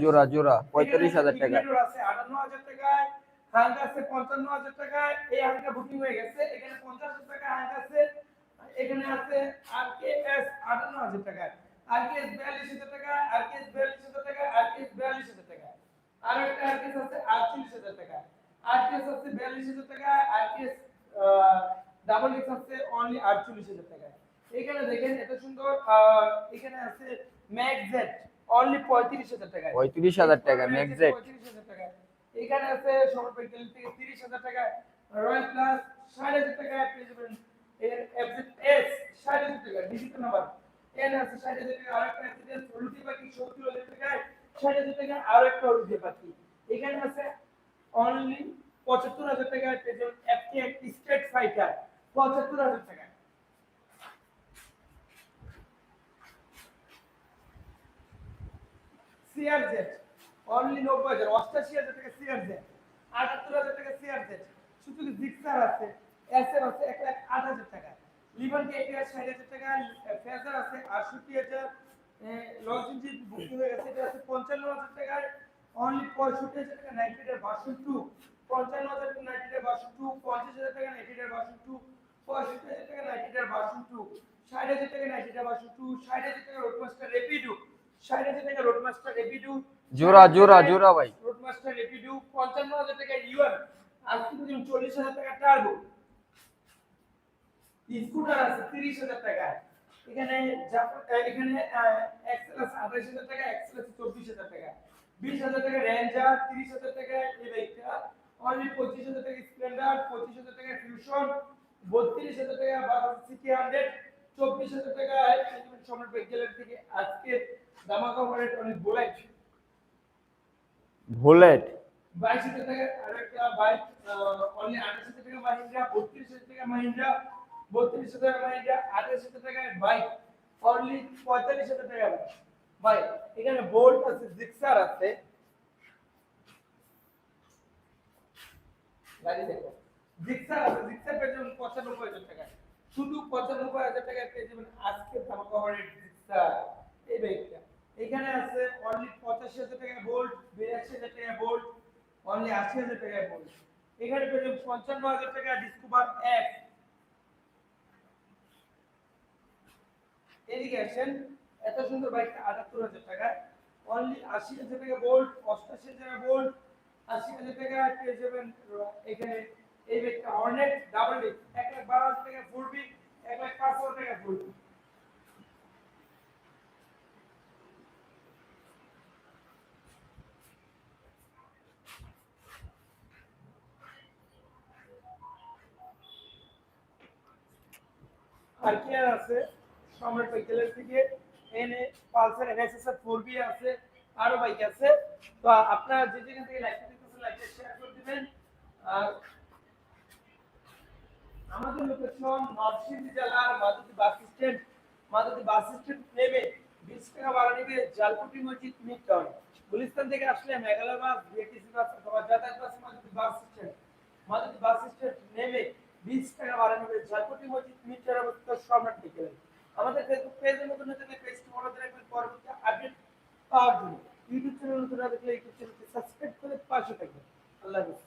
জোড়া জোড়া পঁয়তাল্লিশ হাজার টাকা। আটান্ন হাজার টাকায় হাঙ্ক আছে পঞ্চান্ন হাজার টাকায় এই হাঙ্কটা বুকিং হয়ে গেছে। এখানে পঞ্চাশ হাজার টাকা হাঙ্ক আছে এখানে আছে আর কে এস আটান্ন হাজার টাকায় আর কে এস বিয়াল্লিশ হাজার টাকা আর কে এস বিয়াল্লিশ হাজার টাকা আর কে এস বিয়াল্লিশ হাজার টাকা আর একটা আর কে আছে আটচল্লিশ হাজার টাকা আর কে এস আছে বিয়াল্লিশ হাজার টাকা আর কে এস ডাবল এক্স আছে অনলি আটচল্লিশ হাজার টাকা এখানে দেখেন এত সুন্দর এখানে আছে ম্যাকজেট অনলি পঁয়ত্রিশ হাজার টাকা পঁয়ত্রিশ হাজার টাকা ম্যাকজেট পঁয়ত্রিশ হাজার টাকা এখানে আছে থেকে তিরিশ হাজার টাকা রয়্যাল প্লাস ষাট হাজার টাকা পেয়ে এর এফজেড এস ষাট হাজার টাকা ডিজিটাল নাম্বার এন আছে ষাট হাজার টাকা আর একটা অ্যাক্সিডেন্ট হলুদি পাখি সত্তর হাজার টাকায় টাকা আর একটা হলুদি পাখি। এখানে আছে অনলি পঁচাত্তর হাজার টাকা পেয়ে যাবেন এফটি একটি স্টেট ফাইটার পঁচাত্তর হাজার টাকা সিআরজেড অনলি নব্বই হাজার, অষ্টাশি হাজার টাকা সিআরজেড আটাত্তর হাজার টাকা সিআরজেড শুধু জিক্সার আছে এসএর আছে, এক লাখ আট হাজার টাকা। লিভার কে এটি ষাট হাজার টাকা ফেজার আছে, আটষট্টি হাজার লঞ্চিন বুকিং হয়ে গেছে, এটা আছে পঞ্চান্ন হাজার টাকায় অনলি পঁয়ষট্টি হাজার টাকা নাইট্রেটের ভার্সন টু পঞ্চান্ন হাজার টাকা নাইট্রেটের ভার্সন টু পঞ্চাশ হাজার টাকা নাইট্রেটের ভার্সন টু পঁয়ষট্টি হাজার টাকা নাইট্রেটের ভার্সন টু ষাট হাজার টাকা নাইট্রেটের ভার্সন টু ষাট হাজার ষাট হাজার টাকা রোডমাস্টার রেপিডু জোড়া জোড়া জোড়া ভাই রোডমাস্টার রেপিডু পঞ্চান্ন হাজার টাকা ইউএন আজকে পর্যন্ত চল্লিশ হাজার টাকা টার্বো স্কুটার আছে তিরিশ হাজার টাকা এখানে জাপান- আহ, এখানে এক্সেল আছে আঠাশ হাজার টাকা এক্সেল আছে চব্বিশ হাজার টাকা বিশ হাজার টাকা রেঞ্জার তিরিশ হাজার টাকা এই বাইকটা অনলি পঁচিশ হাজার টাকা স্প্লেন্ডার পঁচিশ হাজার টাকা ফিউশন বত্রিশ হাজার টাকা বাজাজ সিটি হান্ড্রেড চব্বিশ হাজার টাকা সম্রাট বাইক গ্যালারি থেকে আজকে দামাকা রেট অনেক বুলেট। বাইশ হাজার টাকা আর একটা বাইক অনলি আঠাশ হাজার টাকা মাহিন্দ্রা বত্রিশ হাজার মাহিন্দ্রা বত্রিশ হাজার টাকা মাহিন্দ্রা আঠাশ হাজার টাকা বাইক অনলি পঁয়তাল্লিশ হাজার টাকা বাইক ভাই এখানে বোল্ট আছে জিক্সার আছে। গাড়ি দেখো। জিক্সার আছে জিক্সার পেয়ে পঁচানব্বই হাজার টাকা শুধু পঁচানব্বই হাজার টাকা পেয়ে যাবেন আজকে ধামাকা অফারের জিক্সার এই বাইকটা এখানে আছে অনলি হাজার বোল্ট বিরাশি হাজার টাকা বোল্ট অনলি আশি হাজার টাকা বোল্ট এখানে পেয়ে পঞ্চান্ন হাজার টাকা ডিসকভার এক। এদিকে আসেন, এত সুন্দর বাইকটা আটাত্তর হাজার টাকা। অনলি আশি হাজার টাকা বোল্ট অষ্টাশি হাজার টাকা আশি হাজার টাকা পেয়ে যাবেন এখানে এই বাইকটা হর্নেট ডাবল ডিস্ক এক লাখ বারো হাজার টাকা ফুল বিট এক লাখ পাঁচ হাজার টাকা ফুল বিট আর কি আর আছে সম্রাট থেকে পালসার এর 4B আছে, আরও বাইক আছে। তো আপনারা যে যেখান থেকে লাইক লাইক শেয়ার করে দিবেন। আর আমাদের লোকেশন নরসিংদী জেলার মাদুদি বাস স্ট্যান্ড মাদুদি বাস স্ট্যান্ড নেমে বিশ টাকা ভাড়া নিবে জালকুটি মসজিদ মিড টাউন গুলিস্তান থেকে আসলে মেঘালয় বাস বিএটিসি বাস অথবা যাতায়াত বাস বাস স্ট্যান্ড মাদুদি বাস স্ট্যান্ড বিশ টাকা বাড়ানো হয়েছে জালকুটি মসজিদ টাউন অবস্থিত সম্রাট আমাদের ফেসবুক পেজের মতো নতুন পেজটি করে পরবর্তী আপডেট পাওয়ার জন্য। ইউটিউব চ্যানেল নতুন দেখলে ইউটিউব চ্যানেলটি সাবস্ক্রাইব করে পাশে থাকবেন। আল্লাহ হাফেজ।